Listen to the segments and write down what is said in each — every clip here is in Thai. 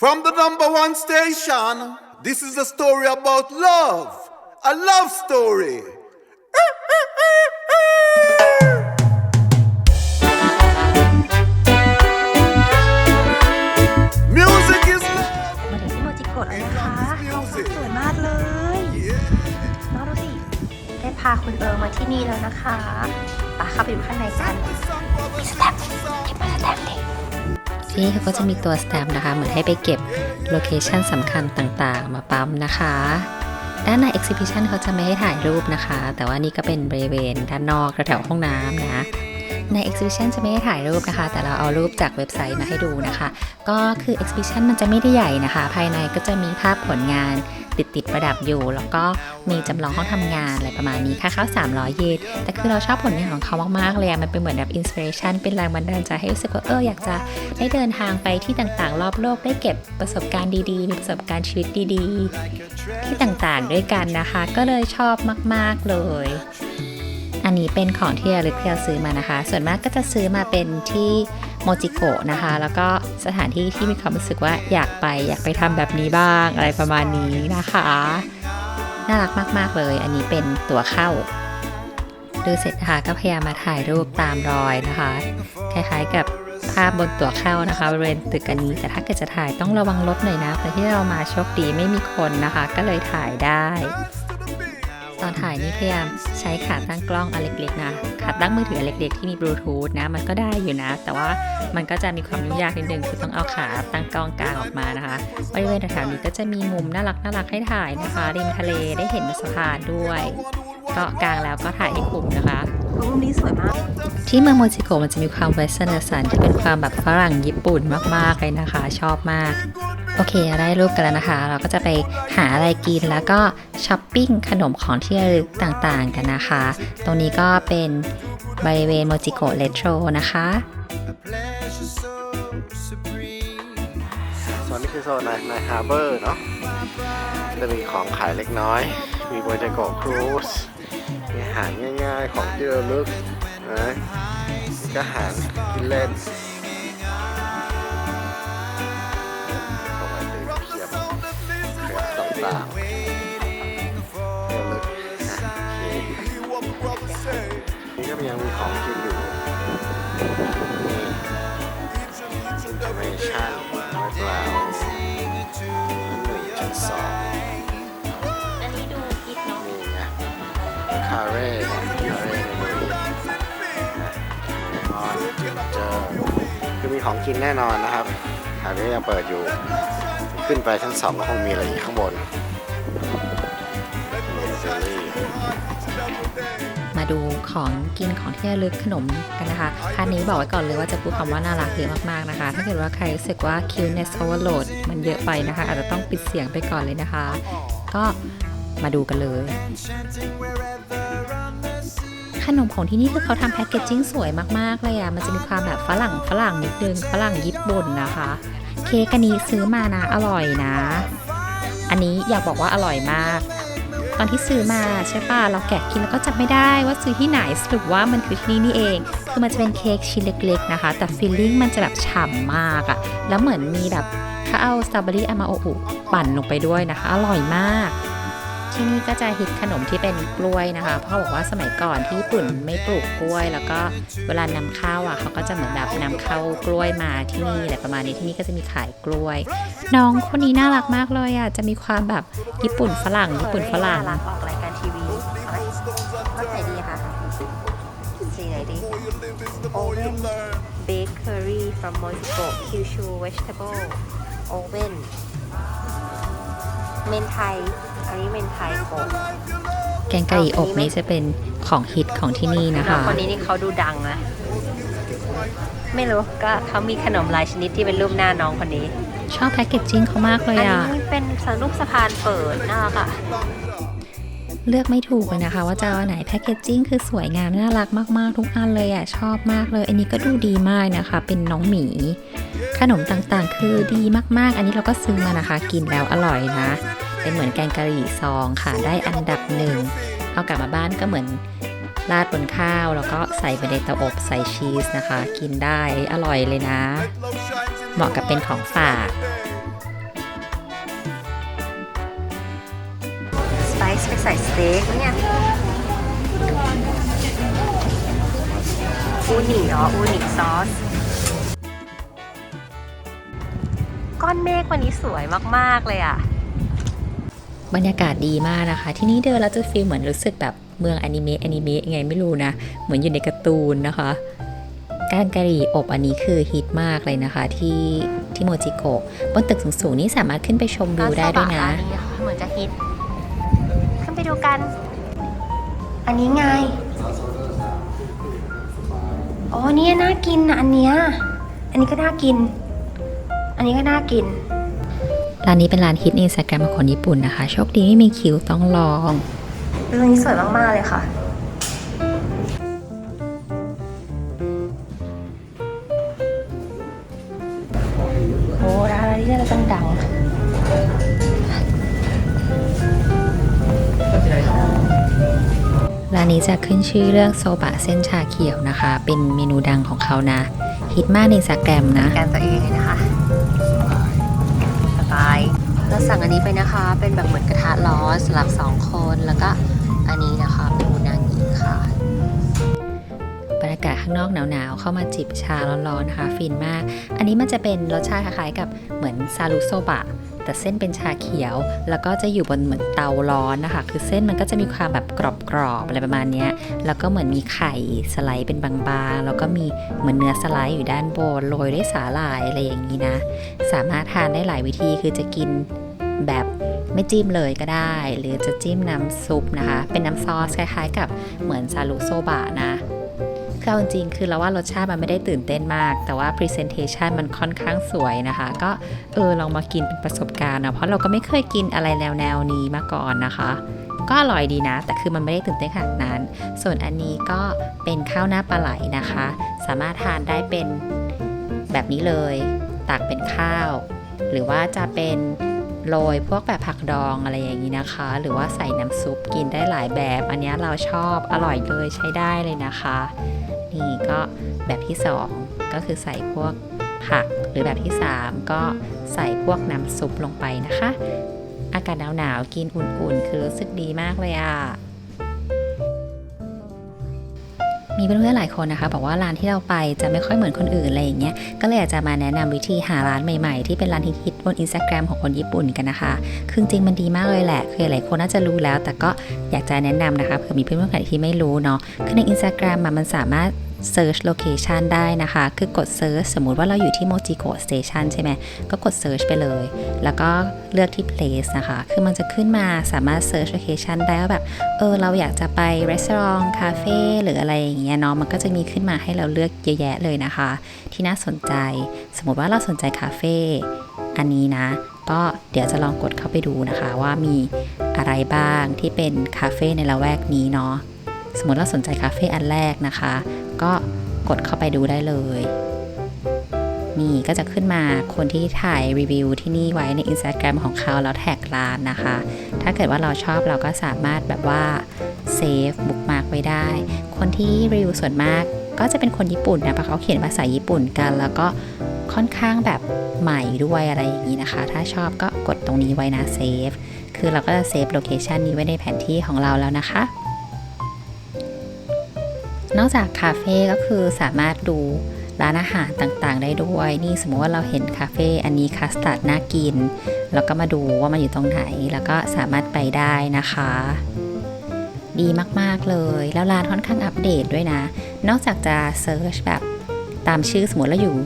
From the number one station, this is a story about love. A love story. Music is love. มาถึงที่โมจิโกะแล้วนะคะห้องสวยมากเลยน้องดูสิ ได้พาคุณเอิงมาที่นี่แล้วนะคะไปเข้าไปดูข้างในกันมี ที่นี่เขาก็จะมีตัวสแตมป์นะคะ เหมือนให้ไปเก็บโลเคชันสำคัญต่างๆ มาปั๊มนะคะ ด้านใน exhibition เขาจะไม่ให้ถ่ายรูปนะคะ แต่ว่านี่ก็เป็นบริเวณด้านนอกแถวห้องน้ำนะ ใน exhibition จะไม่ให้ถ่ายรูปนะคะ แต่เราเอารูปจากเว็บไซต์มาให้ดูนะคะ ก็คือ exhibition มันจะไม่ได้ใหญ่นะคะ ภายในก็จะมีภาพผลงานติดติดประดับอยู่ แล้วก็มีจำลองห้องทำงานอะไรประมาณนี้ค่าเข้า300 เยนแต่คือเราชอบผลงานของเขามากๆเลยมันเป็นเหมือนแบบ inspiration เป็นแรงบันดาลใจให้รู้สึกว่าเอออยากจะได้เดินทางไปที่ต่างๆ รอบโลกได้เก็บประสบการณ์ดีๆมีประสบการณ์ชีวิตดีๆ ที่ต่างๆด้วยกันนะคะ ก็เลยชอบมาก ๆเลย อันนี้เป็นของที่ระลึกที่เราซื้อมานะคะ ส่วนมากก็จะซื้อมาเป็นที่โมจิโกะนะคะ แล้วก็สถานที่ที่มีความรู้สึกว่าอยากไปอยากไปทำแบบนี้บ้างอะไรประมาณนี้นะคะ น่ารักมาก ๆ เลย อันนี้เป็นตั๋วเข้า ดูเสร็จนะคะก็พยายามมาถ่ายรูปตามรอยนะคะ คล้ายๆกับภาพบนตั๋วเข้านะคะบริเวณตึกอันนี้แต่ถ้าเกิดจะถ่ายต้องระวังรถหน่อยนะเพราะที่เรามาโชคดีไม่มีคนนะคะ ก็เลยถ่ายได้ ตอนถ่ายนี่พยายามใช้ขาตั้งกล้องอันเล็กๆนะขาตั้งมือถืออันเล็กๆที่มีบลูทูธนะ มันก็ได้อยู่นะ แต่ว่ามันก็จะมีความยุ่งยากนิดนึงคือต้องเอาขาตั้งกล้องกลางออกมานะคะบริเวณแถวๆนี้ก็จะมีมุมน่ารักน่ารักให้ถ่ายนะคะริมทะเลได้เห็นสะพานด้วยก็กลางแล้วก็ถ่ายให้คุ้มนะคะรูปนี้สวยมาก ที่เมืองโมจิโกะมันจะมีความเวสเทิร์นสันที่เป็นความแบบฝรั่งญี่ปุ่นมากๆเลยนะคะ ชอบมาก โอเคได้รูปกันแล้วนะคะ เราก็จะไปหาอะไรกินแล้วก็ช้อปปิ้งขนมของที่ระลึกต่างๆกันนะคะ ตรงนี้ก็เป็นบริเวณโมจิโกะเลโทรนะคะส่วนนี้คือโซนในในฮาร์เบอร์เนาะจะมีของขายเล็กน้อย มีโบเจโกครูซมีอาหารง่ายๆของที่ระลึกนะมีก็อาหารกินเล่น ยังมีของกินอยู่นี่อินโฟเมชั่นไว้เปล่าหนึ่งจุดสองอันนี้ดูคิดเนาะ นี่ไงคาเร่คาเร่ในมือเลมอนเจอคือมีของกินแน่นอนนะครับอันนี้ยังเปิดอยู่ ขึ้นไปชั้นสองก็คงมีอะไรอีกข้างบนเซอรี่ ดูของกินของที่ระลึกขนมกันนะคะคันนี้บอกไว้ก่อนเลยว่าจะพูดคำว่าน่ารักเยอะมากๆนะคะ ถ้าเกิดว่าใครรู้สึกว่า cuteness overload มันเยอะไปนะคะ อาจจะต้องปิดเสียงไปก่อนเลยนะคะ ก็มาดูกันเลยขนมของที่นี่คือเขาทำแพคเกจจิ้งสวยมากๆเลยอะมันจะมีความแบบฝรั่งฝรั่งนิดนึงฝรั่งญี่ปุ่นนะคะ เค้กอันนี้ซื้อมานะอร่อยนะ อันนี้อยากบอกว่าอร่อยมาก อนที่ซื้อมาใช่ป่ะเราแกะกินแล้วก็จำไม่ได้ว่าซื้อที่ไหนสรุปว่ามันคือที่นี่นี่เอง คือมันจะเป็นเค้กชิ้นเล็กๆนะคะ แต่ฟีลลิ่งมันจะแบบฉ่ำมากอะแล้วเหมือนมีแบบเขาเอาสตรอเบอรี่อามาโออุปั่นลงไปด้วยนะคะ อร่อยมาก ที่นี่ก็จะฮิตขนมที่เป็นกล้วยนะคะเพราะเขาบอกว่าสมัยก่อนที่ญี่ปุ่นไม่ปลูกกล้วย แล้วก็เวลานำเข้าอะเขาก็จะเหมือนแบบนำเข้ากล้วยมาที่นี่อะไรประมาณนี้ที่นี่ก็จะมีขายกล้วย น้องคนนี้น่ารักมากเลยอะจะมีความแบบญี่ปุ่นฝรั่งญี่ปุ่นฝรั่งน่ารักออกรายการทีวีเอาไหมรสไหนดีคะสีไหนดี Oven Bakery from Mojico Kyushu Vegetable Oven เมนไทย อันนี้เมนไทยโกะแกงกะหรี่อบนี้จะเป็นของฮิตของที่นี่นะน้องคะคนนี้นี่เขาดูดังนะ ไม่รู้ก็เขามีขนมหลายชนิดที่เป็นรูปหน้าน้องคนนี้ ชอบแพคเกจจิ้งเขามากเลยอันอะนี้เป็นสรูปสะพานเปิดน่ารักอะเลือกไม่ถูกเลยนะคะ ว่าจะเอาอันไหนแพคเกจจิ้งคือสวยงามน่ารักมากๆ ทุกอันเลยอะชอบมากเลย อันนี้ก็ดูดีมากนะคะ เป็นน้องหมี ขนมต่างๆ คือดีมากๆ อันนี้เราก็ซื้อมานะคะ กินแล้วอร่อยนะ เป็นเหมือนแกงกะหรี่ซองค่ะ ได้อันดับหนึ่ง เอากลับมาบ้านก็เหมือนราดบนข้าวแล้วก็ใส่ไปในเตาอบใส่ชีสนะคะ กินได้อร่อยเลยนะ เหมาะกับเป็นของฝาก สไปซ์ไปใส่สเต็กเนี่ยอูนิเอ๋ออูนิซอส ก้อนเมฆวันนี้สวยมาก ๆ เลยอะ บรรยากาศดีมากนะคะ ที่นี่เดินแล้วจะฟีลเหมือนรู้สึกแบบเมืองอนิเมะอนิเมะยังไงไม่รู้นะ เหมือนอยู่ในการ์ตูนนะคะแกงกะหรี่อบอันนี้คือฮิตมากเลยนะคะ ที่ที่โมจิโกะบนตึกสูงๆนี่สามารถขึ้นไปชมวิวได้ด้วยนะร้านนี้เหมือนจะฮิตขึ้นไปดูกัน อันนี้ไงอ๋อเนี่ยน่ากินนะอันเนี้ยอันนี้ก็น่ากิน อันนี้ก็น่ากิน ร้านนี้เป็นร้านฮิตในอินสตาแกรมของคนญี่ปุ่นนะคะ โชคดีไม่มีคิวต้องลองเรื่องนี้สวยมาก ๆ เลยค่ะ โอ้ร้านอะไรที่เราต้องดังร้านนี้จะขึ้นชื่อเรื่องโซบะเส้นชาเขียวนะคะ เป็นเมนูดังของเขานะ ฮิตมากในอินสตาแกรมนะ การตัวเองเลยนะคะสบายเรา สั่งอันนี้ไปนะคะ เป็นแบบเหมือนกระทะร้อนสำหรับสองคนแล้วก็อันนี้นะคะเป็นอูนางิค่ะบรรยากาศข้างนอกหนาวๆ เข้ามาจิบชาร้อนๆนะคะ ฟินมาก อันนี้มันจะเป็นรสชาติคล้ายๆกับเหมือนซารุโซบะแต่เส้นเป็นชาเขียว แล้วก็จะอยู่บนเหมือนเตาร้อนนะคะ คือเส้นมันก็จะมีความแบบกรอบๆอะไรประมาณนี้แล้วก็เหมือนมีไข่สไลด์เป็นบางๆ แล้วก็มีเหมือนเนื้อสไลด์อยู่ด้านบนโรยด้วยสาหร่ายอะไรอย่างนี้นะ สามารถทานได้หลายวิธีคือจะกิน แบบไม่จิ้มเลยก็ได้ หรือจะจิ้มน้ำซุปนะคะ เป็นน้ำซอสคล้ายๆ กับเหมือนซารุโซบะนะคือเอาจริงๆคือเราว่ารสชาติมันไม่ได้ตื่นเต้นมาก แต่ว่า Presentation มันค่อนข้างสวยนะคะ ก็เออลองมากินเป็นประสบการณ์นะเพราะเราก็ไม่เคยกินอะไรแนวแนวนี้มาก่อนนะคะ ก็อร่อยดีนะ แต่คือมันไม่ได้ตื่นเต้นขนาดนั้น ส่วนอันนี้ก็เป็นข้าวหน้าปลาไหลนะคะ สามารถทานได้เป็นแบบนี้เลยตักเป็นข้าว หรือว่าจะเป็น โรยพวกแบบผักดองอะไรอย่างนี้นะคะ หรือว่าใส่น้ำซุปกินได้หลายแบบ อันนี้เราชอบอร่อยเลยใช้ได้เลยนะคะ นี่ก็แบบที่ 2 ก็คือใส่พวกผักหรือแบบที่ 3 ก็ใส่พวกน้ำซุปลงไปนะคะ อากาศหนาวๆกินอุ่นๆ คือรู้สึกดีมากเลยอะ มีเพื่อนๆหลายคนนะคะบอกว่าร้านที่เราไปจะไม่ค่อยเหมือนคนอื่นอะไรอย่างเงี้ยก็เลยอยากจะมาแนะนำวิธีหาร้านใหม่ๆ ที่เป็นร้านฮิตๆบนอินสตาแกรมของคนญี่ปุ่นกันนะคะ คือจริงมันดีมากเลยแหละ คือหลายคนน่าจะรู้แล้ว แต่ก็อยากจะแนะนำนะคะเผื่อมีเพื่อนๆคนไหนที่ไม่รู้เนาะคือในอินสตาแกรมมันสามารถ search location ได้นะคะ คือกด search สมมุติว่าเราอยู่ที่โมจิโกะ station ใช่ไหม ก็กด search ไปเลย แล้วก็เลือกที่ place นะคะ คือมันจะขึ้นมาสามารถ search location ได้ว่าแบบ เออ เราอยากจะไป restaurant cafe หรืออะไรอย่างเงี้ยเนาะ มันก็จะมีขึ้นมาให้เราเลือกเยอะแยะเลยนะคะ ที่น่าสนใจ สมมติว่าเราสนใจคาเฟ่ อันนี้นะ ก็เดี๋ยวจะลองกดเข้าไปดูนะคะ ว่ามีอะไรบ้างที่เป็นคาเฟ่ในละแวกนี้เนาะ สมมติเราสนใจคาเฟ่อันแรกนะคะ ก็กดเข้าไปดูได้เลย นี่ก็จะขึ้นมาคนที่ถ่ายรีวิวที่นี่ไว้ใน Instagram ของเขาแล้วแท็กร้านนะคะ ถ้าเกิดว่าเราชอบเราก็สามารถแบบว่าเซฟบุ๊กมาร์กไว้ได้ คนที่รีวิวส่วนมากก็จะเป็นคนญี่ปุ่นนะเพราะเขาเขียนภาษาญี่ปุ่นกัน แล้วก็ค่อนข้างแบบใหม่ด้วยอะไรอย่างนี้นะคะ ถ้าชอบก็กดตรงนี้ไว้นะเซฟ คือเราก็จะเซฟโลเคชันนี้ไว้ในแผนที่ของเราแล้วนะคะ นอกจากคาเฟ่ก็คือสามารถดูร้านอาหารต่างๆ ได้ด้วย นี่สมมติว่าเราเห็นคาเฟ่อันนี้คัสตาร์ดน่ากิน แล้วก็มาดูว่ามันอยู่ตรงไหน แล้วก็สามารถไปได้นะคะ ดีมากๆเลย แล้วร้านค่อนข้างอัปเดตด้วยนะ นอกจากจะเซิร์ชแบบตามชื่อสมมติเราอยู่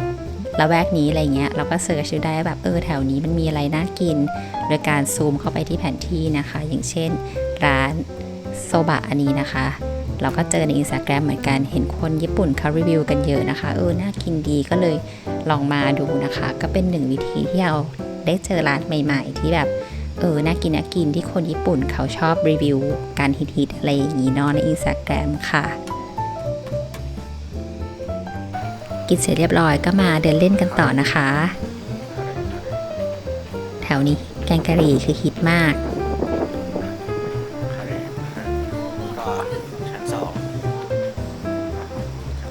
ละแวกนี้อะไรเงี้ยเราก็เซิร์ชดูได้แบบเออแถวนี้มันมีอะไรน่ากิน โดยการซูมเข้าไปที่แผนที่นะคะ อย่างเช่น ร้านโซบะอันนี้นะคะ เราก็เจอในอินสตาแกรมเหมือนกันเห็นคนญี่ปุ่นเขารีวิวกันเยอะนะคะ เออ น่ากินดีก็เลยลองมาดูนะคะ ก็เป็นหนึ่งวิธีที่เราได้เจอร้านใหม่ ๆ ที่แบบเออ น่ากินน่ากินที่คนญี่ปุ่นเขาชอบรีวิวการฮิตๆอะไรอย่างนี้เนาะในอินสตาแกรมค่ะ กินเสร็จเรียบร้อยก็มาเดินเล่นกันต่อนะคะ แถวนี้แกงกะหรี่คือฮิตมาก สอง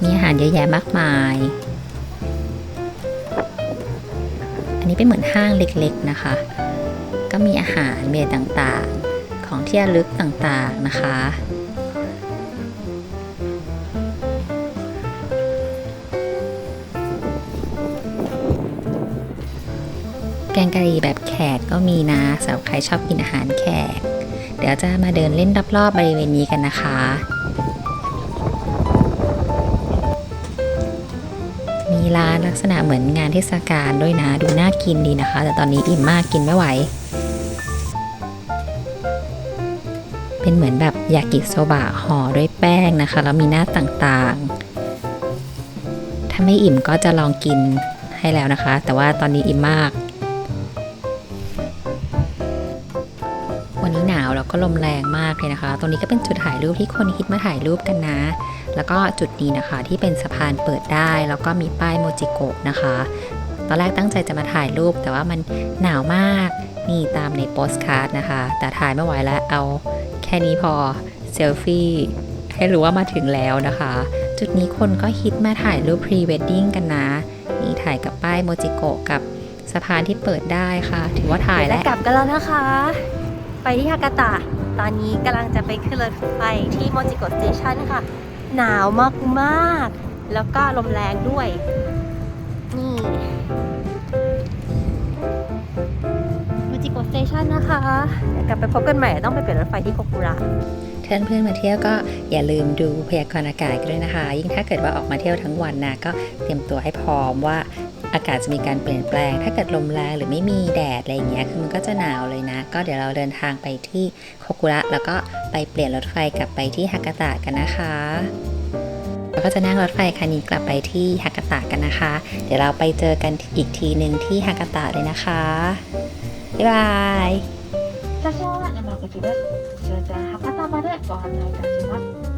มีอาหารเยอะแยะมากมาย อันนี้เป็นเหมือนห้างเล็กๆนะคะ ก็มีอาหารเมนูต่างๆของของที่ระลึกต่างๆนะคะแกงกะหรี่แบบแขกก็มีนะสำหรับใครชอบกินอาหารแขก เดี๋ยวจะมาเดินเล่นรอบๆบริเวณนี้กันนะคะ ร้านลักษณะเหมือนงานเทศกาลด้วยนะ ดูน่ากินดีนะคะ แต่ตอนนี้อิ่มมากกินไม่ไหว เป็นเหมือนแบบยากิโซบะห่อด้วยแป้งนะคะ แล้วมีหน้าต่างๆ ถ้าไม่อิ่มก็จะลองกินให้แล้วนะคะ แต่ว่าตอนนี้อิ่มมาก วันนี้หนาวแล้วก็ลมแรงมากเลยนะคะ ตรงนี้ก็เป็นจุดถ่ายรูปที่คนฮิตมาถ่ายรูปกันนะ แล้วก็จุดนี้นะคะที่เป็นสะพานเปิดได้ แล้วก็มีป้ายโมจิโกะนะคะ ตอนแรกตั้งใจจะมาถ่ายรูปแต่ว่ามันหนาวมากนี่ตามในโปสการ์ดนะคะ แต่ถ่ายไม่ไหวแล้วเอาแค่นี้พอเซลฟี่ให้รู้ว่ามาถึงแล้วนะคะ จุดนี้คนก็ฮิตมาถ่ายรูปพรีเวดดิ้งกันนะ นี่ถ่ายกับป้ายโมจิโกะกับสะพานที่เปิดได้ค่ะ ถือว่าถ่ายแล้วกลับกันแล้วนะคะ ไปที่ฮากาตะ ตอนนี้กำลังจะไปขึ้นรถไฟที่โมจิโกะสเตชันค่ะ หนาวมากมากๆ แล้วก็ลมแรงด้วย นี่มูจิโกะสเตชันนะคะเดี๋ยวกลับไปพบกันใหม่ต้องไปเปลี่ยนรถไฟที่โคกุระเพื่อนเพื่อนมาเที่ยวก็อย่าลืมดูพยากรณ์อากาศกันด้วยนะคะ ยิ่งถ้าเกิดว่าออกมาเที่ยวทั้งวันนะก็เตรียมตัวให้พร้อมว่า อากาศจะมีการเปลี่ยนแปลง ถ้าเกิดลมแรงหรือไม่มีแดดอะไรอย่างเงี้ยคือมันก็จะหนาวเลยนะ ก็เดี๋ยวเราเดินทางไปที่โคกุระแล้วก็ไปเปลี่ยนรถไฟกลับไปที่ฮากาตะกันนะคะแล้วก็จะนั่งรถไฟคันนี้กลับไปที่ฮากาตะกันนะคะ เดี๋ยวเราไปเจอกันอีกทีหนึ่งที่ฮากาตะเลยนะคะบ๊ายบาย 最初は山口です。終点博多までご案内いたします。